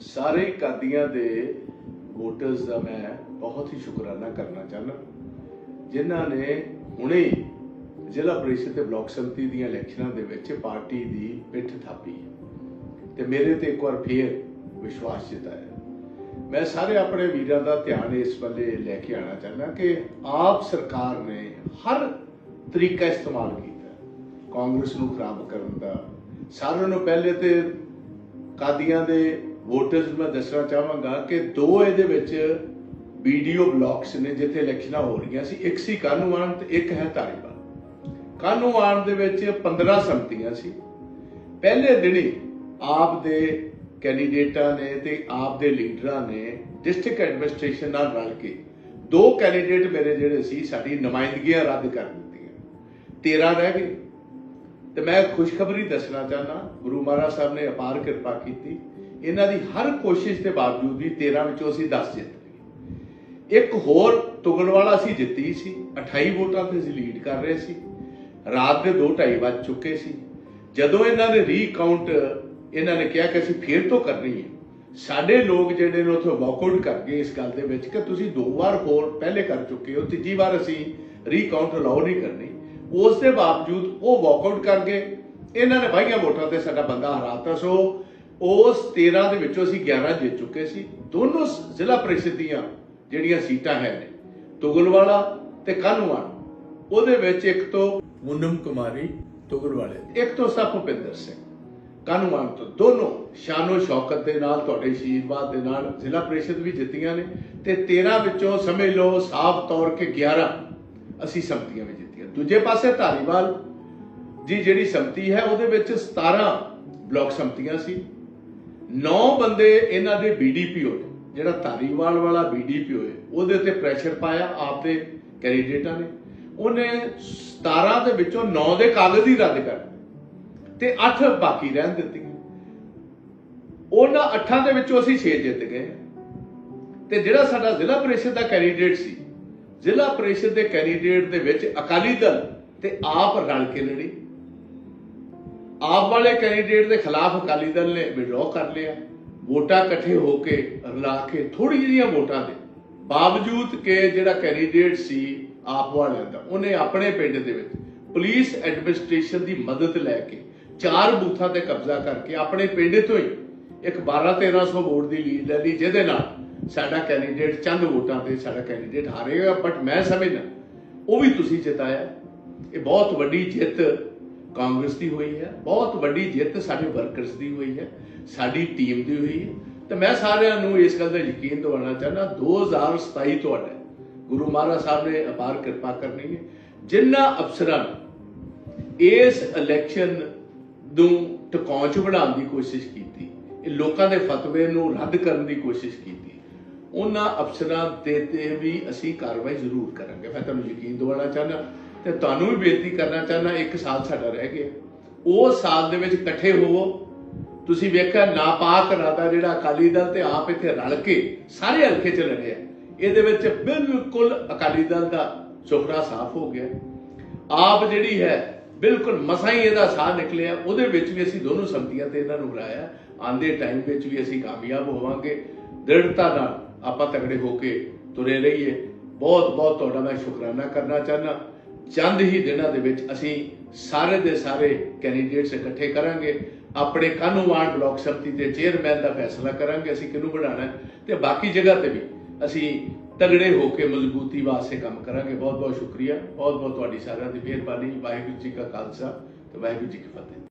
ਸਾਰੇ ਕਾਦੀਆਂ ਦੇ ਵੋਟਰਸ ਦਾ ਮੈਂ ਬਹੁਤ ਹੀ ਸ਼ੁਕਰਾਨਾ ਕਰਨਾ ਚਾਹੁੰਦਾ। ਜਿਨ੍ਹਾਂ ਨੇ ਹੁਣੇ ਜ਼ਿਲ੍ਹਾ ਪ੍ਰੀਸ਼ਦ ਤੇ ਬਲਾਕ ਸੰਮਤੀ ਦੀਆਂ ਇਲੈਕਸ਼ਨਾਂ ਦੇ ਵਿੱਚ ਪਾਰਟੀ ਦੀ ਪਿੱਠ ਥਾਪੀ। ਤੇ ਮੇਰੇ ਤੇ ਇੱਕ ਵਾਰ ਫੇਰ ਵਿਸ਼ਵਾਸ ਜਤਾਇਆ। ਮੈਂ ਸਾਰੇ ਆਪਣੇ ਵੀਰਾਂ ਦਾ ਧਿਆਨ ਇਸ ਵੱਲੇ ਲੈ ਕੇ ਆਣਾ ਚਾਹੁੰਦਾ ਕਿ ਆਪ ਸਰਕਾਰ ਨੇ ਹਰ ਤਰੀਕਾ ਇਸਤੇਮਾਲ ਕੀਤਾ। ਕਾਂਗਰਸ ਨੂੰ ਖਰਾਬ ਕਰਨ ਦਾ। ਸਾਰਿਆਂ ਨੂੰ ਪਹਿਲੇ ਤੇ ਕਾਦੀਆਂ ਦੇ ਵੋਟਰਸ ਮੈਂ ਦੱਸਣਾ ਚਾਹਾਂਗਾ ਕਿ ਦੋ ਇਹਦੇ ਵਿੱਚ ਵੀਡੀਓ ਬਲਾਕਸ ਨੇ ਜਿੱਥੇ ਇਲੈਕਸ਼ਨਾਂ ਹੋ ਰਹੀਆਂ ਸੀ, ਇੱਕ ਸੀ ਕਾਨੂੰਵਾਨ ਤੇ ਇੱਕ ਹੈ ਧਾਰੀਵਾਲ ਕਾਨੂੰਵਾਨ ਦੇ ਵਿੱਚ 15 ਸੰਮਤੀਆਂ ਸੀ। ਪਹਿਲੇ ਦਿਨੀ ਆਪ ਦੇ ਕੈਂਡੀਡੇਟਾਂ ਨੇ ਤੇ ਆਪ ਦੇ ਲੀਡਰਾਂ ਨੇ ਡਿਸਟ੍ਰਿਕਟ ਐਡਮਿਨਿਸਟ੍ਰੇਸ਼ਨ ਨਾਲ ਰਲ ਕੇ ਦੋ ਕੈਂਡੀਡੇਟ ਮੇਰੇ ਜਿਹੜੇ ਸੀ, ਸਾਡੀ ਨੁਮਾਇੰਦਗੀਆਂ ਰੱਦ ਕਰ ਦਿੱਤੀਆਂ। 13 ਰਹਿ ਗਏ। ਤੇ ਮੈਂ ਖੁਸ਼ਖਬਰੀ ਦੱਸਣਾ ਚਾਹਨਾ ਗੁਰੂ ਮਹਾਰਾਜ ਸਾਹਿਬ ਨੇ ਅਪਾਰ ਕਿਰਪਾ ਕੀਤੀ। ਇਹਨਾਂ ਦੀ ਹਰ ਕੋਸ਼ਿਸ਼ ਦੇ ਬਾਵਜੂਦ ਵੀ 13 ਵਿੱਚੋਂ ਅਸੀਂ 10 ਜਿੱਤ ਗਏ। ਇੱਕ ਹੋਰ ਤੁਗਲਵਾਲਾ ਸੀ, ਜਿੱਤੀ ਸੀ। 28 ਵੋਟਾਂ ਤੇ ਅਸੀਂ ਲੀਡ ਕਰ ਰਹੇ ਸੀ। ਰਾਤ ਦੇ 2:30 ਵੱਜ ਚੁੱਕੇ ਸੀ। ਜਦੋਂ ਇਹਨਾਂ ਨੇ ਰੀਕਾਊਂਟ ਇਹਨਾਂ ਨੇ ਕਿਹਾ ਕਿ ਅਸੀਂ ਫੇਰ ਤੋਂ ਕਰਨੀ ਹੈ, ਸਾਡੇ ਲੋਕ ਜਿਹੜੇ ਨੇ ਉੱਥੇ ਵਾਕਆਊਟ ਕਰ ਗਏ ਇਸ ਗੱਲ ਦੇ ਵਿੱਚ ਕਿ ਤੁਸੀਂ ਦੋ ਵਾਰ ਹੋਰ ਪਹਿਲੇ ਕਰ ਚੁੱਕੇ ਹੋ, ਤੀਜੀ ਵਾਰ ਅਸੀਂ ਰੀਕਾਊਂਟ ਅਲਾਉ ਨਹੀਂ ਕਰਨੀ। ਉਸ ਦੇ ਬਾਵਜੂਦ ਉਹ ਵਾਕਆਊਟ ਕਰ ਗਏ। ਇਹਨਾਂ ਨੇ ਬਾਈਆਂ ਵੋਟਾਂ ਤੇ ਸਾਡਾ ਬੰਦਾ ਹਰਾਤਾ ਸੋ ਉਸ 13 ਦੇ ਵਿੱਚੋਂ ਅਸੀਂ 11 ਜਿੱਤ ਚੁੱਕੇ ਸੀ। ਦੋਨੋਂ ਜ਼ਿਲ੍ਹਾ ਪ੍ਰੀਸ਼ਦ ਦੀਆਂ ਜਿਹੜੀਆਂ ਸੀਟਾਂ ਹੈ ਨੇ ਤੁਗਲਵਾਲਾ ਤੇ ਕਾਨੂੰਵਾਨ ਉਹਦੇ ਵਿੱਚ ਇੱਕ ਤੋਂ ਮੁੰਨਮ ਕੁਮਾਰੀ ਤੁਗਲਵਾਲੇ ਇੱਕ ਤੋਂ ਸਾ ਭੁਪਿੰਦਰ ਸਿੰਘ। ਕਾਨੂੰਵਾਨ ਤੋਂ ਦੋਨੋਂ ਸ਼ਾਨੋ ਸ਼ੌਕਤ ਦੇ ਨਾਲ ਤੁਹਾਡੇ ਆਸ਼ੀਰਵਾਦ ਦੇ ਨਾਲ ਜ਼ਿਲ੍ਹਾ ਪ੍ਰੀਸ਼ਦ ਵੀ ਜਿੱਤੀਆਂ ਨੇ ਤੇ 13 ਵਿੱਚੋਂ ਸਮਝ ਲਓ ਸਾਫ਼ ਤੌਰ ਕੇ 11 ਅਸੀਂ ਸੰਮਤੀਆਂ ਵੀ ਜਿੱਤੀਆਂ। ਦੂਜੇ ਪਾਸੇ ਧਾਰੀਵਾਲ ਜੀ ਜਿਹੜੀ ਸੰਮਤੀ ਹੈ ਉਹਦੇ ਵਿੱਚ 17 ਬਲਾਕ ਸੰਮਤੀਆਂ ਸੀ। 9 ਬੰਦੇ ਇਹਨਾਂ ਦੇ ਬੀਡੀਪੀਓ ਨੇ ਜਿਹੜਾ ਧਾਰੀਵਾਲ ਵਾਲਾ ਬੀਡੀਪੀਓ ਹੈ ਉਹਦੇ ਤੇ ਪ੍ਰੈਸ਼ਰ ਪਾਇਆ, ਆਪਦੇ ਕੈਂਡੀਡੇਟਾਂ ਨੇ। ਉਹਨੇ 17 ਦੇ ਵਿੱਚੋਂ 9 ਦੇ ਕਾਗਜ਼ ਹੀ ਰੱਦ ਕਰ ਦਿੱਤੇ ਤੇ 8 ਬਾਕੀ ਰਹਿਣ ਦਿੱਤੀ। ਉਹਨਾਂ 8 ਦੇ ਵਿੱਚੋਂ ਅਸੀਂ 6 ਜਿੱਤ ਗਏ। ਤੇ ਜਿਹੜਾ ਸਾਡਾ ਜ਼ਿਲ੍ਹਾ ਪ੍ਰੀਸ਼ਦ ਦਾ ਕੈਂਡੀਡੇਟ ਸੀ, ਜ਼ਿਲ੍ਹਾ ਪ੍ਰੀਸ਼ਦ ਦੇ ਕੈਂਡੀਡੇਟ ਦੇ ਵਿੱਚ ਅਕਾਲੀ ਦਲ ਤੇ ਆਪ ਰਲ ਕੇ ਲੜੀ। ਆਪ ਵਾਲੇ ਕੈਂਡੀਡੇਟ ਦੇ ਖਿਲਾਫ ਅਕਾਲੀ ਦਲ ਨੇ ਵਿਡਰਾਅ ਕਰ ਲਿਆ। ਵੋਟਾਂ ਇਕੱਠੇ ਹੋ ਕੇ ਰਲਾ ਕੇ ਥੋੜੀ ਜਿਹੀਆਂ ਵੋਟਾਂ ਦੇ ਬਾਵਜੂਦ ਕਿ ਜਿਹੜਾ ਕੈਂਡੀਡੇਟ ਸੀ ਆਪ ਵਾਲਿਆਂ ਦਾ, ਉਹਨੇ ਆਪਣੇ ਪਿੰਡ ਦੇ ਵਿੱਚ ਪੁਲਿਸ ਐਡਮਿਨਿਸਟ੍ਰੇਸ਼ਨ ਦੀ ਮਦਦ ਲੈ ਕੇ ਚਾਰ ਬੂਥਾਂ ਤੇ ਕਬਜ਼ਾ ਕਰਕੇ ਆਪਣੇ ਪਿੰਡ ਤੋਂ ਹੀ ਇੱਕ 12 1300 ਵੋਟ ਦੀ ਲੀਡ ਲੈ ਲਈ, ਜਿਹਦੇ ਨਾਲ ਸਾਡਾ ਕੈਂਡੀਡੇਟ ਚੰਦ ਵੋਟਾਂ ਤੇ ਸਾਡਾ ਕੈਂਡੀਡੇਟ ਹਾਰੇਗਾ। ਬਟ ਮੈਂ ਸਮਝਦਾ, ਉਹ ਵੀ ਤੁਸੀਂ ਜਿਤਾਇਆ। ਇਹ ਬਹੁਤ ਵੱਡੀ ਜਿੱਤ ਕਾਂਗਰਸ ਦੀ ਹੋਈ ਹੈ, ਬਹੁਤ ਵੱਡੀ ਜਿੱਤ ਸਾਡੇ ਵਰਕਰਸ ਦੀ ਹੋਈ ਹੈ, ਸਾਡੀ ਟੀਮ ਦੀ ਹੋਈ ਹੈ। ਤੇ ਮੈਂ ਸਾਰਿਆਂ ਨੂੰ ਇਸ ਗੱਲ ਦਾ ਯਕੀਨ ਦਿਵਾਉਣਾ ਚਾਹੁੰਦਾ 2027 ਤੁਹਾਡਾ, ਗੁਰੂ ਮਹਾਰਾਜ ਸਾਹਿਬ ਨੇ ਅਪਾਰ ਕਿਰਪਾ ਕਰਨੀ ਹੈ। ਜਿਨ੍ਹਾਂ ਅਫਸਰਾਂ ਇਸ ਇਲੈਕਸ਼ਨ ਨੂੰ ਟਿਕਾਉਣ ਚ ਬਣਾਉਣ ਦੀ ਕੋਸ਼ਿਸ਼ ਕੀਤੀ, ਇਹ ਲੋਕਾਂ ਦੇ ਫਤਵੇ ਨੂੰ ਰੱਦ ਕਰਨ ਦੀ ਕੋਸ਼ਿਸ਼ ਕੀਤੀ, ਉਹਨਾਂ ਅਫਸਰਾਂ ਤੇ ਤੇ ਵੀ ਅਸੀਂ ਕਾਰਵਾਈ ਜ਼ਰੂਰ ਕਰਾਂਗੇ। ਮੈਂ ਤੁਹਾਨੂੰ ਯਕੀਨ ਦਿਵਾਉਣਾ ਚਾਹੁੰਦਾ ਤੇ ਤੁਹਾਨੂੰ ਵੀ ਬੇਨਤੀ ਕਰਨਾ ਚਾਹੁੰਦਾ, ਇੱਕ ਸਾਲ ਸਾਡਾ ਰਹਿ ਗਿਆ। ਉਸ ਸਾਲ ਦੇ ਵਿੱਚ ਇਕੱਠੇ ਹੋਵੋ। ਤੁਸੀਂ ਵੇਖਿਆ, ਨਾਪਾਕ ਰਾਦਾ ਜਿਹੜਾ ਅਕਾਲੀ ਦਲ ਤੇ ਆਪ ਇੱਥੇ ਰਲ ਕੇ ਸਾਰੇ ਹਲਕੇ ਚ ਲੜਿਆ। ਇਹਦੇ ਵਿੱਚ ਬਿਲਕੁਲ ਅਕਾਲੀ ਦਲ ਦਾ ਚੋਹਰਾ ਸਾਫ਼ ਹੋ ਗਿਆ। ਆਪ ਜਿਹੜੀ ਹੈ, ਬਿਲਕੁਲ ਮਸਾਂ ਹੀ ਇਹਦਾ ਸਾਹ ਨਿਕਲਿਆ। ਉਹਦੇ ਵਿੱਚ ਵੀ ਅਸੀਂ ਦੋਨੋਂ ਸੰਮਤੀਆਂ ਤੇ ਇਹਨਾਂ ਨੂੰ ਹਰਾਇਆ ਆਂਦੇ ਟਾਈਮ ਵਿੱਚ ਵੀ ਅਸੀਂ ਕਾਮਯਾਬ ਹੋਵਾਂਗੇ। ਦ੍ਰਿੜਤਾ ਨਾਲ ਆਪਾਂ ਤਗੜੇ ਹੋ ਕੇ ਤੁਰੇ ਰਹੀਏ। ਬਹੁਤ ਬਹੁਤ ਤੁਹਾਡਾ ਮੈਂ ਸ਼ੁਕਰਾਨਾ ਕਰਨਾ ਚਾਹੁੰਦਾ। ਚੰਦ ਹੀ ਦਿਨਾਂ ਦੇ ਵਿੱਚ ਅਸੀਂ ਸਾਰੇ ਦੇ ਸਾਰੇ ਕੈਂਡੀਡੇਟਸ ਇਕੱਠੇ ਕਰਾਂਗੇ। ਆਪਣੇ ਕਾਨੂੰਵਾਨ ਬਲਾਕ ਸਮਿਤੀ ਦੇ ਚੇਅਰਮੈਨ ਦਾ ਫੈਸਲਾ ਕਰਾਂਗੇ, ਅਸੀਂ ਕਿਹਨੂੰ ਬਣਾਉਣਾ ਹੈ ਤੇ ਬਾਕੀ ਜਗ੍ਹਾ ਤੇ ਵੀ ਅਸੀਂ ਤਗੜੇ ਹੋ ਕੇ ਮਜ਼ਬੂਤੀ ਵਾਸਤੇ ਕੰਮ ਕਰਾਂਗੇ। ਬਹੁਤ ਬਹੁਤ ਸ਼ੁਕਰੀਆ। ਬਹੁਤ ਬਹੁਤ ਤੁਹਾਡੀ ਸਾਰਿਆਂ ਦੀ ਮਿਹਰਬਾਨੀ। ਵਾਹਿਗੁਰੂ ਜੀ ਕਾ ਖਾਲਸਾ ਤੇ ਵਾਹਿਗੁਰੂ ਜੀ ਕੀ ਫਤਿਹ।